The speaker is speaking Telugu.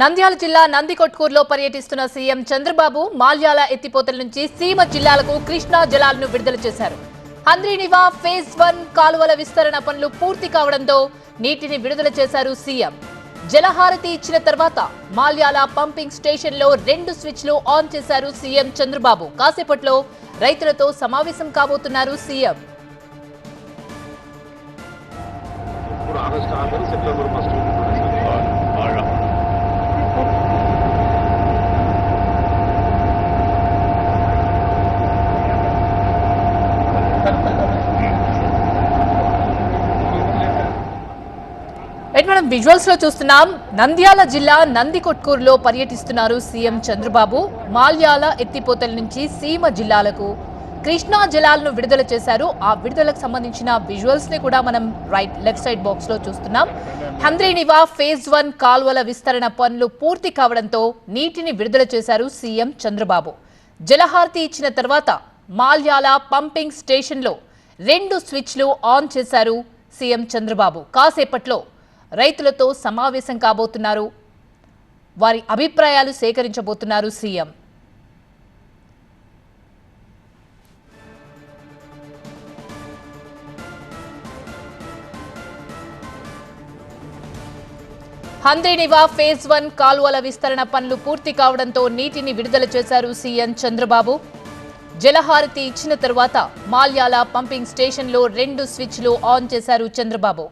నంద్యాల జిల్లా నందికొట్కూరులో పర్యటిస్తున్న సీఎం చంద్రబాబు మాల్యాల ఎత్తిపోతల నుంచి సీమ జిల్లాలకు కృష్ణా జలాలను విడుదల చేశారు. హంద్రీనివా ఫేజ్ వన్ కాలువల విస్తరణ పనులు పూర్తి కావడంతో నీటిని విడుదల చేశారు సీఎం. జలహారతి ఇచ్చిన తర్వాత మాల్యాల పంపింగ్ స్టేషన్లో రెండు స్విచ్లు ఆన్ చేశారు సీఎం చంద్రబాబు. కాసేపట్లో రైతులతో సమావేశం కాబోతున్నారు CM. August September first right మనం విజువల్స్లో చూస్తున్నాం. నంద్యాల జిల్లా నందికొట్కూరులో పర్యటిస్తున్నారు సీఎం చంద్రబాబు. మాల్యాల ఎత్తిపోతల నుంచి సీమ జిల్లాలకు కృష్ణా జలాలను విడుదల చేశారు. ఆ విడుదలకు సంబంధించిన విజువల్స్ని కూడా మనం రైట్ లెఫ్ట్ సైడ్ బాక్స్లో చూస్తున్నాం. హంద్రీనివా ఫేజ్ వన్ కాల్వల విస్తరణ పనులు పూర్తి కావడంతో నీటిని విడుదల చేశారు సీఎం చంద్రబాబు. జలహారతి ఇచ్చిన తర్వాత మాల్యాల పంపింగ్ స్టేషన్లో రెండు స్విచ్లు ఆన్ చేశారు సీఎం చంద్రబాబు. కాసేపట్లో రైతులతో సమావేశం కాబోతున్నారు. వారి అభిప్రాయాలు సేకరించబోతున్నారు సీఎం. హంద్రీనివా ఫేజ్ వన్ కాలువల విస్తరణ పనులు పూర్తి కావడంతో నీటిని విడుదల చేశారు సీఎం చంద్రబాబు. జలహారతి ఇచ్చిన తరువాత మాల్యాల పంపింగ్ స్టేషన్లో రెండు స్విచ్లు ఆన్ చేశారు చంద్రబాబు.